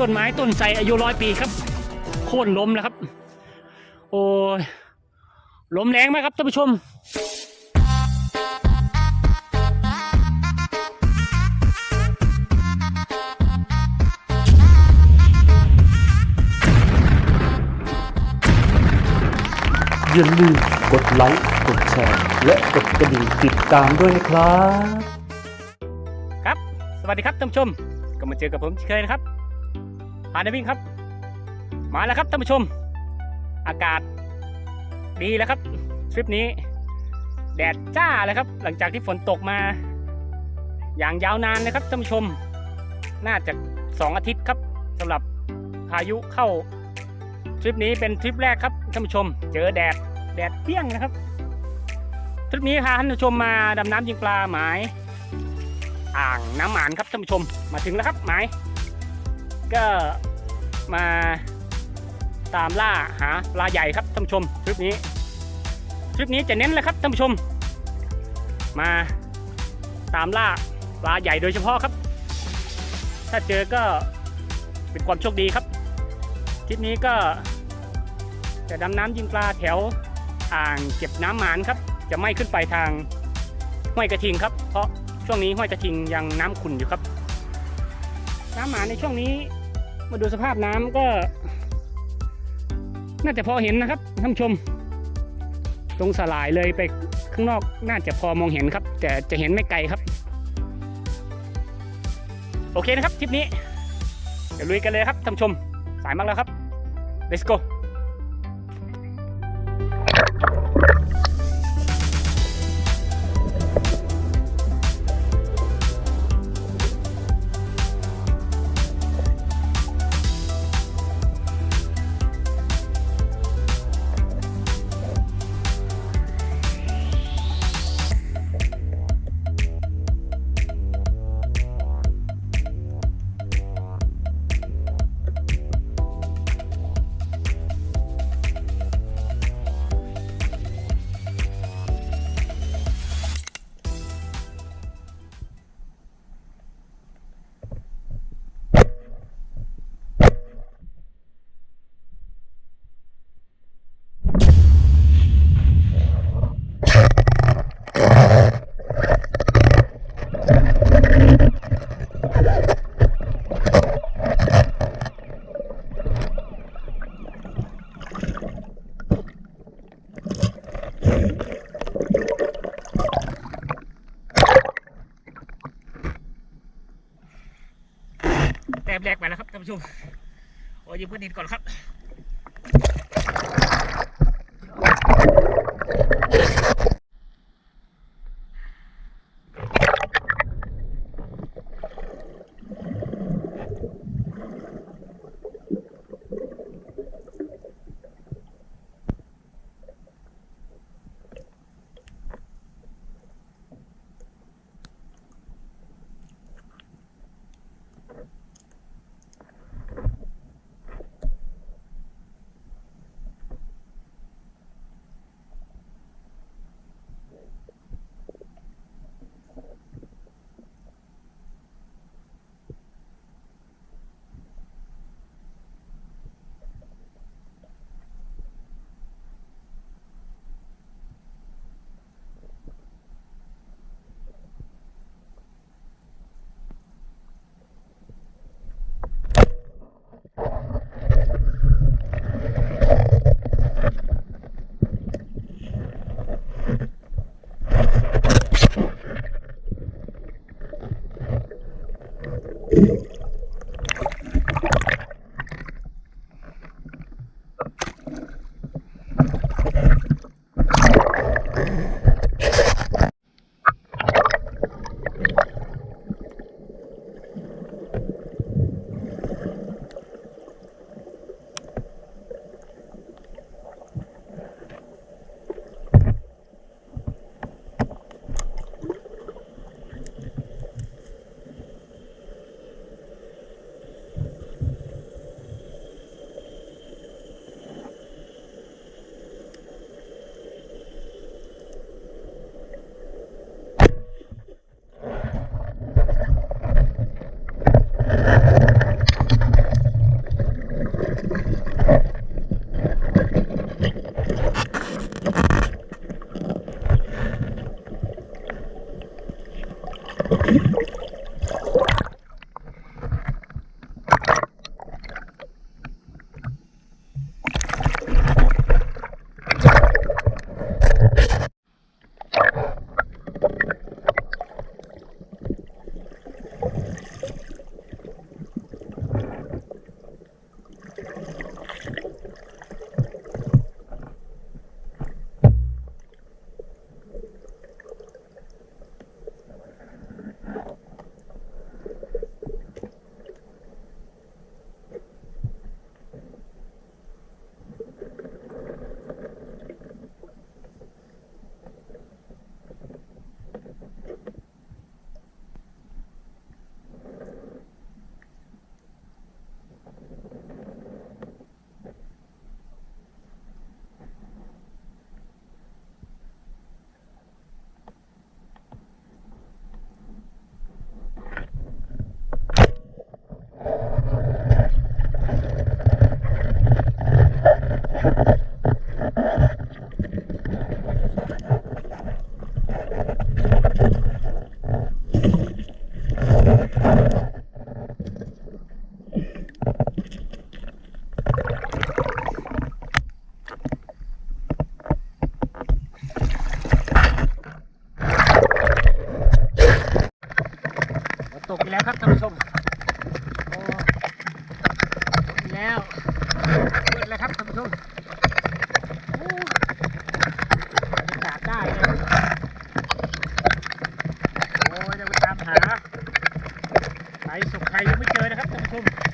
ต้นไม้ต้นไทรอายุร้อยปีครับโค่นล้มแล้วครับ โอ้ยล้มแรงไหมากครับท่านผู้ชมอย่าลืมกดไลค์กดแชร์และกดกระดิ่งติดตามด้วยนะครับ ครับ สวัสดีครับท่านผู้ชม ก็มาเจอกับผมเช่นเคยนะครับ พาในวิ่งครับ มาแล้วครับท่านผู้ชม อากาศดีแล้วครับทริปนี้ แดดจ้าเลยครับ หลังจากที่ฝนตกมา อย่างยาวนานเลยครับท่านผู้ชม น่าจะสองอาทิตย์ครับสำหรับพายุเข้าทริปนี้เป็นทริปแรกครับท่านผู้ชม เจอแดดแดดเปรี้ยงนะครับทริปนี้พาท่านผู้ชมมาดำน้ำยิงปลาหมาย อ่างน้ำหมานครับท่านผู้ชมมาถึงแล้วครับหมาย ก็มาตามล่าหาปลาใหญ่ครับท่านผู้ชมทริปนี้ทริปนี้จะเน้นเลยครับท่านผู้ชม มาตามล่าปลาใหญ่โดยเฉพาะครับ ถ้าเจอก็เป็นความโชคดีครับทริปนี้ก็จะดำน้ำยิงปลาแถวอ่างเก็บน้ำหมานครับ จะไม่ขึ้นไปทางห้วยกระทิงครับ เพราะช่วงนี้ห้วยกระทิงยังน้ำขุ่นอยู่ครับ น้ำหมานในช่วงนี้ มาดูสภาพน้ำก็ น่าจะพอเห็นนะครับท่านชม ตรงสลายเลยไปข้างนอกน่าจะพอมองเห็นครับ แต่จะเห็นไม่ไกลครับ โอเคนะครับทริปนี้เดี๋ยวลุยกันเลยครับท่านชม สายมากแล้วครับ let's go โอ้ยยืมพื้นดินก่อนครับ สุขใครยังไม่เจอนะครับท่านผู้ชม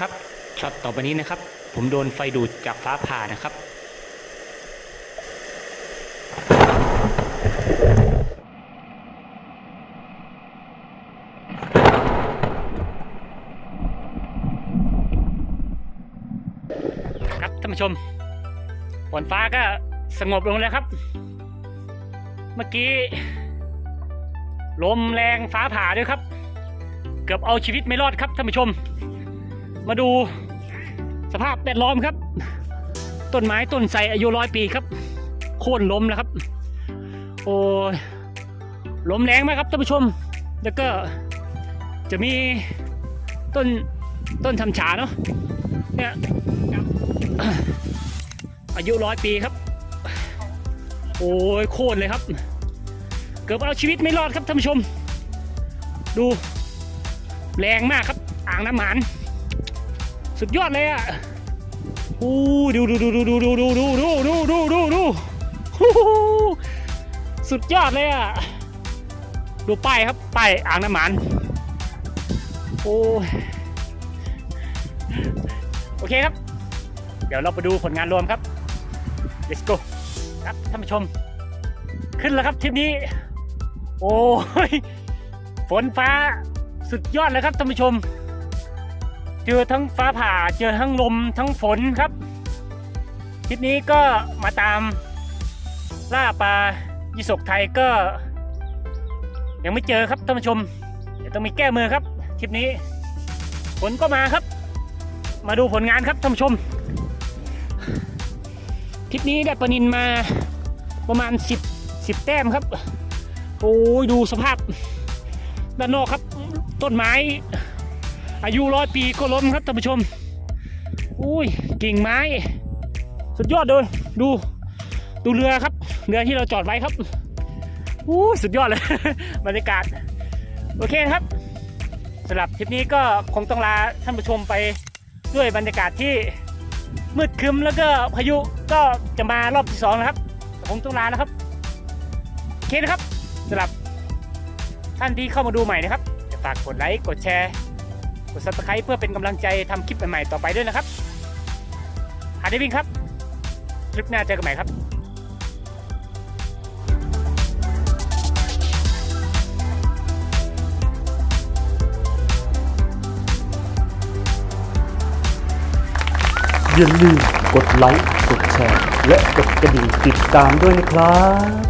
ครับช็อตต่อไปนี้นะครับ ผมโดนไฟดูดจากฟ้าผ่านะครับครับท่านผู้ชมฝนฟ้าก็สงบลงแล้วครับ เมื่อกี้ ลมแรงฟ้าผ่าด้วยครับ เกือบเอาชีวิตไม่รอดครับท่านผู้ชม มาดูสภาพแวดล้อมครับ ต้นไม้ต้นไทรอายุร้อยปีครับ โค่นล้มแล้วครับ โอ้ยลมแรงมากครับท่านผู้ชม แล้วก็จะมีต้นต้นทำฉาเนาะเนี่ยอายุร้อยปีครับ โอ้ยโค่นเลยครับ เกือบเอาชีวิตไม่รอดครับท่านผู้ชม ดูแรงมากครับอ่างน้ำหมาน สุดยอดเลยอะโอ้ดูดูดูดูดูดูดูดูดูดูดูดูดูสุดยอดเลยอะ ดูป้ายครับป้ายอ่างน้ำหมานโอ้โอเคครับ เดี๋ยวเราไปดูผลงานรวมครับ let's go ครับท่านผู้ชม ขึ้นแล้วครับทริปนี้ โอ้ยฝนฟ้าสุดยอดเลยครับท่านผู้ชม เจอทั้งฟ้าผ่าเจอทั้งลมทั้งฝนครับทริปนี้ก็มาตามล่าปลายิสกไทยก็ ยังไม่เจอครับท่านผู้ชม เดี๋ยวต้องมีแก้มือครับทริปนี้ฝนก็มาครับ มาดูผลงานครับท่านผู้ชมทริปนี้ได้ปลานินมาประมาณ 10 10 แต้มครับ โอ้ยดูสภาพด้านนอกครับ ต้นไม้ อายุร้อยปีก็ล้มครับท่านผู้ชม อุ้ยกิ่งไม้ สุดยอดเลย ดูดูเรือครับ เรือที่เราจอดไว้ครับอู้สุดยอดเลย บรรยากาศ โอเคครับสำหรับทริปนี้ก็คงต้องลาท่านผู้ชมไปด้วยบรรยากาศที่มืดครึ้มแล้วก็พายุก็จะมารอบที่สองนะครับคงต้องลาแล้วครับโอเคนะครับสำหรับท่านที่เข้ามาดูใหม่นะครับฝากกดไลค์กดแชร์ กด subscribe เพื่อเป็นกำลังใจทำคลิปใหม่ๆต่อไปด้วยนะครับหาได้วิ่งครับคลิปหน้าเจอกันใหม่ครับอย่าลืมกดไลค์ กดแชร์ และกดกระดิ่งติดตามด้วยนะครับ